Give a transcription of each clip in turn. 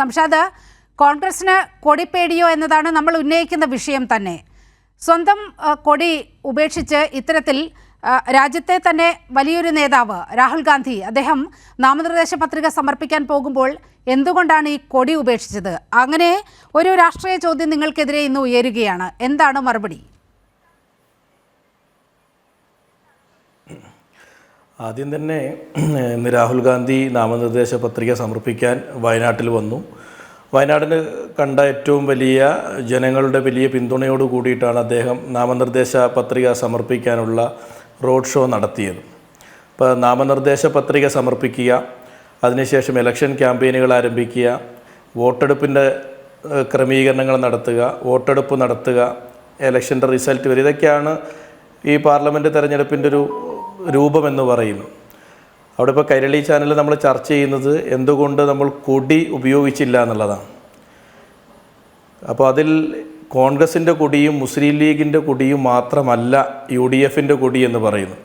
സംഷാദ് കോൺഗ്രസിന് കൊടിപ്പേടിയോ എന്നതാണ് നമ്മൾ ഉന്നയിക്കുന്ന വിഷയം തന്നെ. സ്വന്തം കൊടി ഉപേക്ഷിച്ച് ഇത്തരത്തിൽ രാജ്യത്തെ തന്നെ വലിയൊരു നേതാവ് രാഹുൽ ഗാന്ധി അദ്ദേഹം നാമനിർദ്ദേശ പത്രിക സമർപ്പിക്കാൻ പോകുമ്പോൾ എന്തുകൊണ്ടാണ് ഈ കൊടി ഉപേക്ഷിച്ചത്? അങ്ങനെ ഒരു രാഷ്ട്രീയ ചോദ്യം നിങ്ങൾക്കെതിരെ ഇന്ന് ഉയരുകയാണ്. എന്താണ് മറുപടി? ആദ്യം തന്നെ രാഹുൽ ഗാന്ധി നാമനിർദ്ദേശ പത്രിക സമർപ്പിക്കാൻ വയനാട്ടിൽ വന്നു. വയനാടിന് കണ്ട ഏറ്റവും വലിയ ജനങ്ങളുടെ വലിയ പിന്തുണയോട് കൂടിയിട്ടാണ് അദ്ദേഹം നാമനിർദ്ദേശ പത്രിക സമർപ്പിക്കാനുള്ള റോഡ് ഷോ നടത്തിയത്. ഇപ്പോൾ നാമനിർദ്ദേശ പത്രിക സമർപ്പിക്കുക അതിനുശേഷം ഇലക്ഷൻ ക്യാമ്പയിനുകൾ ആരംഭിക്കുക വോട്ടെടുപ്പിന്റെ ക്രമീകരണങ്ങൾ നടത്തുക വോട്ടെടുപ്പ് നടത്തുക ഇലക്ഷന്റെ റിസൾട്ട് വരിക ഇതൊക്കെയാണ് ഈ പാർലമെന്റ് തെരഞ്ഞെടുപ്പിന്റെ ഒരു രൂപമെന്ന് പറയുന്നു അവിടെ ഇപ്പോൾ കൈരളി ചാനലിൽ നമ്മൾ ചർച്ച ചെയ്യുന്നത് എന്തുകൊണ്ട് നമ്മൾ കൊടി ഉപയോഗിച്ചില്ല എന്നുള്ളതാണ്. അപ്പോൾ അതിൽ കോൺഗ്രസിന്റെ കൊടിയും മുസ്ലിം ലീഗിന്റെ കൊടിയും മാത്രമല്ല യു ഡി എഫിന്റെ കൊടി എന്ന് പറയുന്നു.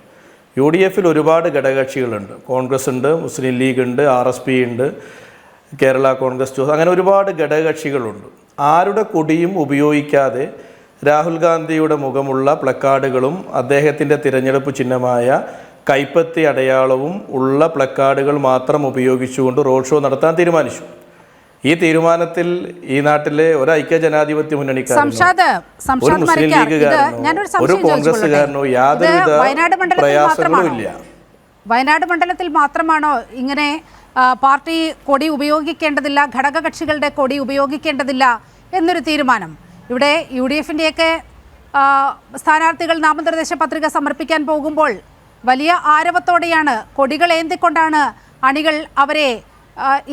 യു ഡി എഫിൽ ഒരുപാട് ഘടകകക്ഷികളുണ്ട്. കോൺഗ്രസ് ഉണ്ട് മുസ്ലിം ലീഗ് ഉണ്ട് ആർ എസ് പി ഉണ്ട് കേരള കോൺഗ്രസ് അങ്ങനെ ഒരുപാട് ഘടകകക്ഷികളുണ്ട്. ആരുടെ കൊടിയും ഉപയോഗിക്കാതെ രാഹുൽ ഗാന്ധിയുടെ മുഖമുള്ള പ്ലക്കാർഡുകളും അദ്ദേഹത്തിന്റെ തിരഞ്ഞെടുപ്പ് ചിഹ്നമായ കൈപ്പത്തി അടയാളവും ഉള്ള പ്ലക്കാർഡുകൾ മാത്രം ഉപയോഗിച്ചുകൊണ്ട് റോഡ് ഷോ നടത്താൻ തീരുമാനിച്ചു. ഈ തീരുമാനത്തിൽ ഈ നാട്ടിലെ ഒരു ഐക്യ ജനാധിപത്യ മുന്നണിക്കാരനോ ഒരു മുസ്ലിം ലീഗുകാരനോ ഒരു കോൺഗ്രസ്സുകാരനോ യാതൊരുവിധ വയനാട് മണ്ഡലത്തിൽ പ്രയാസങ്ങളും മാത്രമാണോ? ഇല്ല. വയനാട് മണ്ഡലത്തിൽ മാത്രമാണോ ഇങ്ങനെ പാർട്ടി കൊടി ഉപയോഗിക്കേണ്ടതില്ല ഘടകകക്ഷികളുടെ കൊടി ഉപയോഗിക്കേണ്ടതില്ല എന്നൊരു തീരുമാനം? ഇവിടെ യു ഡി എഫിന്റെയൊക്കെ സ്ഥാനാർത്ഥികൾ നാമനിർദ്ദേശ പത്രിക സമർപ്പിക്കാൻ പോകുമ്പോൾ വലിയ ആരവത്തോടെയാണ് കൊടികൾ ഏന്തിക്കൊണ്ടാണ് അണികൾ അവരെ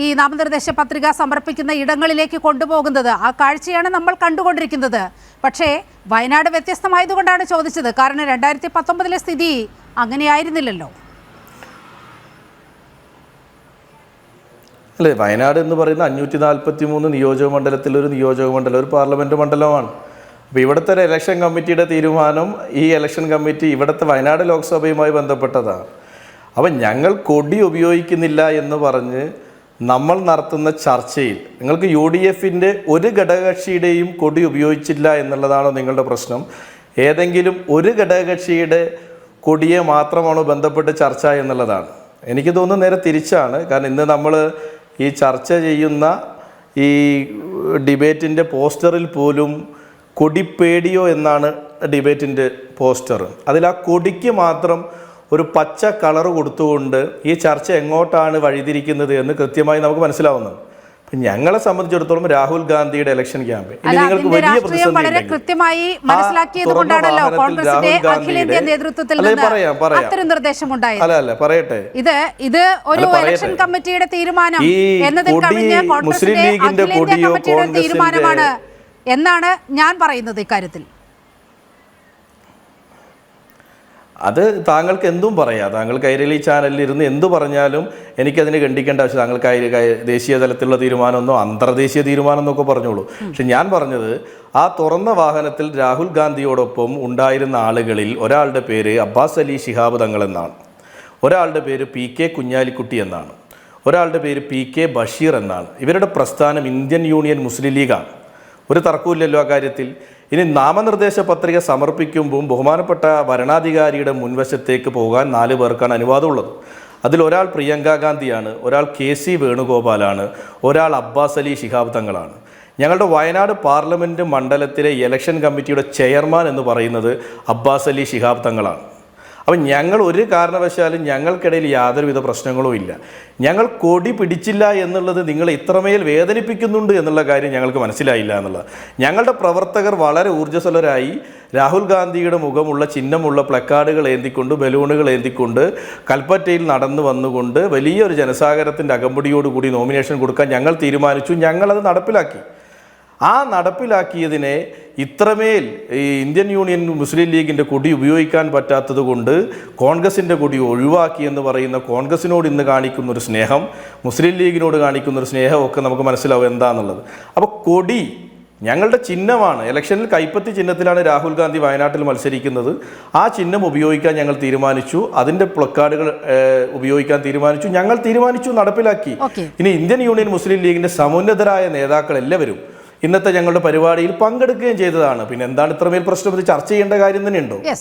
ഈ നാമനിർദ്ദേശ പത്രിക സമർപ്പിക്കുന്ന ഇടങ്ങളിലേക്ക് കൊണ്ടുപോകുന്നത്. ആ കാഴ്ചയാണ് നമ്മൾ കണ്ടുകൊണ്ടിരിക്കുന്നത്. പക്ഷേ വയനാട് വ്യത്യസ്തമായതുകൊണ്ടാണ് ചോദിച്ചത്. കാരണം രണ്ടായിരത്തി പത്തൊമ്പതിലെ സ്ഥിതി അങ്ങനെയായിരുന്നില്ലല്ലോ. അല്ലേ വയനാട് എന്ന് പറയുന്ന അഞ്ഞൂറ്റി നാൽപ്പത്തി മൂന്ന് നിയോജക മണ്ഡലത്തിൽ ഒരു നിയോജക മണ്ഡലം ഒരു പാർലമെന്റ് മണ്ഡലമാണ്. അപ്പോൾ ഇവിടുത്തെ ഒരു ഇലക്ഷൻ കമ്മിറ്റിയുടെ തീരുമാനം ഈ ഇലക്ഷൻ കമ്മിറ്റി ഇവിടുത്തെ വയനാട് ലോക്സഭയുമായി ബന്ധപ്പെട്ടതാണ്. അപ്പം ഞങ്ങൾ കൊടി ഉപയോഗിക്കുന്നില്ല എന്ന് പറഞ്ഞ് നമ്മൾ നടത്തുന്ന ചർച്ചയിൽ നിങ്ങൾക്ക് യു ഡി എഫിന്റെ ഒരു ഘടകകക്ഷിയുടെയും കൊടി ഉപയോഗിച്ചില്ല എന്നുള്ളതാണോ നിങ്ങളുടെ പ്രശ്നം. ഏതെങ്കിലും ഒരു ഘടകകക്ഷിയുടെ കൊടിയെ മാത്രമാണോ ബന്ധപ്പെട്ട് ചർച്ച എന്നുള്ളതാണ്. എനിക്ക് തോന്നുന്നു നേരെ തിരിച്ചാണ്. കാരണം ഇന്ന് നമ്മൾ ഈ ചർച്ച ചെയ്യുന്ന ഈ ഡിബേറ്റിന്റെ പോസ്റ്ററിൽ പോലും കൊടിപ്പേടിയോ എന്നാണ് ഡിബേറ്റിന്റെ പോസ്റ്റർ. അതിൽ ആ കൊടിക്ക് മാത്രം ഒരു പച്ച കളർ കൊടുത്തുകൊണ്ട് ഈ ചർച്ച എങ്ങോട്ടാണ് വഴിതിരിക്കുന്നത് എന്ന് കൃത്യമായി നമുക്ക് മനസ്സിലാവുന്നുണ്ട്. ഞങ്ങളെ സംബന്ധിച്ചിടത്തോളം രാഹുൽ ഗാന്ധിയുടെ ഇലക്ഷൻ ക്യാമ്പയിൻ ഇനി അല്ല നിങ്ങൾക്ക് വലിയ പ്രതിസന്ധി കൃത്യമായി മനസ്സിലാക്കിയത് കൊണ്ടാണല്ലോ കോൺഗ്രസിന്റെ അഖിലേന്ത്യാ നേതൃത്വത്തിൽ. അത്തരം അല്ല അല്ല പറയട്ടെ. ഇത് ഇത് ഒരു ഇലക്ഷൻ കമ്മിറ്റിയുടെ തീരുമാനം എന്നതിൽ കവിഞ്ഞ് മുസ്ലിം കോൺഗ്രസിന്റെ ലീഗിന്റെ അഖിലേന്ത്യാ കമ്മിറ്റിയുടെ തീരുമാനമാണ് എന്നാണ് ഞാൻ പറയുന്നത് ഇക്കാര്യത്തിൽ. അത് താങ്കൾക്ക് എന്തും പറയാം. താങ്കൾ കൈരളി ചാനലിൽ ഇരുന്ന് എന്ത് പറഞ്ഞാലും എനിക്കതിന് ഖണ്ഡിക്കേണ്ട ആവശ്യം താങ്കൾ ദേശീയ തലത്തിലുള്ള തീരുമാനമെന്നോ അന്തർദേശീയ തീരുമാനമെന്നോ ഒക്കെ പറഞ്ഞോളൂ. പക്ഷെ ഞാൻ പറഞ്ഞത് ആ തുറന്ന വാഹനത്തിൽ രാഹുൽ ഗാന്ധിയോടൊപ്പം ഉണ്ടായിരുന്ന ആളുകളിൽ ഒരാളുടെ പേര് അബ്ബാസ് അലി ശിഹാബ് തങ്ങൾ എന്നാണ്. ഒരാളുടെ പേര് പി കെ കുഞ്ഞാലിക്കുട്ടി എന്നാണ്. ഒരാളുടെ പേര് പി കെ ബഷീർ എന്നാണ്. ഇവരുടെ പ്രസ്ഥാനം ഇന്ത്യൻ യൂണിയൻ മുസ്ലിം ലീഗാണ്. ഒരു തർക്കമില്ലല്ലോ ആ കാര്യത്തിൽ. ഇനി നാമനിർദ്ദേശ പത്രിക സമർപ്പിക്കുമ്പോൾ ബഹുമാനപ്പെട്ട ഭരണാധികാരിയുടെ മുൻവശത്തേക്ക് പോകാൻ നാല് പേർക്കാണ് അനുവാദമുള്ളത്. അതിൽ ഒരാൾ പ്രിയങ്ക ഗാന്ധിയാണ് ഒരാൾ കെ സി വേണുഗോപാലാണ് ഒരാൾ അബ്ബാസ് അലി ശിഹാബ് തങ്ങളാണ്. ഞങ്ങളുടെ വയനാട് പാർലമെന്റ് മണ്ഡലത്തിലെ ഇലക്ഷൻ കമ്മിറ്റിയുടെ ചെയർമാൻ എന്ന് പറയുന്നത് അബ്ബാസ് അലി ശിഹാബ് തങ്ങളാണ്. അപ്പം ഞങ്ങൾ ഒരു കാരണവശാലും ഞങ്ങൾക്കിടയിൽ യാതൊരുവിധ പ്രശ്നങ്ങളും ഇല്ല. ഞങ്ങൾ കൊടി പിടിച്ചില്ല എന്നുള്ളത് നിങ്ങൾ ഇത്രമേൽ വേദനിപ്പിക്കുന്നുണ്ട് എന്നുള്ള കാര്യം ഞങ്ങൾക്ക് മനസ്സിലായില്ല എന്നുള്ളത്. ഞങ്ങളുടെ പ്രവർത്തകർ വളരെ ഊർജസ്വലരായി രാഹുൽ ഗാന്ധിയുടെ മുഖമുള്ള ചിഹ്നമുള്ള പ്ലക്കാർഡുകൾ ഏന്തിക്കൊണ്ട് ബലൂണുകൾ ഏന്തിക്കൊണ്ട് കൽപ്പറ്റയിൽ നടന്നു വന്നുകൊണ്ട് വലിയൊരു ജനസാഗരത്തിന്റെ അകമ്പടിയോടുകൂടി നോമിനേഷൻ കൊടുക്കാൻ ഞങ്ങൾ തീരുമാനിച്ചു. ഞങ്ങളത് നടപ്പിലാക്കി. ആ നടപ്പിലാക്കിയതിനെ ഇത്രമേൽ ഈ ഇന്ത്യൻ യൂണിയൻ മുസ്ലിം ലീഗിന്റെ കൊടി ഉപയോഗിക്കാൻ പറ്റാത്തത് കൊണ്ട് കോൺഗ്രസിന്റെ കൊടി ഒഴിവാക്കി എന്ന് പറയുന്ന കോൺഗ്രസിനോട് ഇന്ന് കാണിക്കുന്നൊരു സ്നേഹം മുസ്ലിം ലീഗിനോട് കാണിക്കുന്നൊരു സ്നേഹമൊക്കെ നമുക്ക് മനസ്സിലാവും എന്താണെന്നുള്ളത് അപ്പോൾ കൊടി ഞങ്ങളുടെ ചിഹ്നമാണ്. ഇലക്ഷനിൽ കൈപ്പത്തി ചിഹ്നത്തിലാണ് രാഹുൽ ഗാന്ധി വയനാട്ടിൽ മത്സരിക്കുന്നത്. ആ ചിഹ്നം ഉപയോഗിക്കാൻ ഞങ്ങൾ തീരുമാനിച്ചു. അതിന്റെ പ്ലക്കാർഡുകൾ ഉപയോഗിക്കാൻ തീരുമാനിച്ചു. ഞങ്ങൾ തീരുമാനിച്ചു നടപ്പിലാക്കി. ഇനി ഇന്ത്യൻ യൂണിയൻ മുസ്ലിം ലീഗിന്റെ സമുന്നതരായ നേതാക്കൾ എല്ലാവരും ഇന്നത്തെ ഞങ്ങളുടെ പരിപാടിയിൽ പങ്കെടുക്കുകയും ചെയ്തതാണ്. പിന്നെ എന്താണ് ഇത്രമേൽ പ്രശ്നം? ചർച്ച ചെയ്യേണ്ട കാര്യം തന്നെയുണ്ടോ?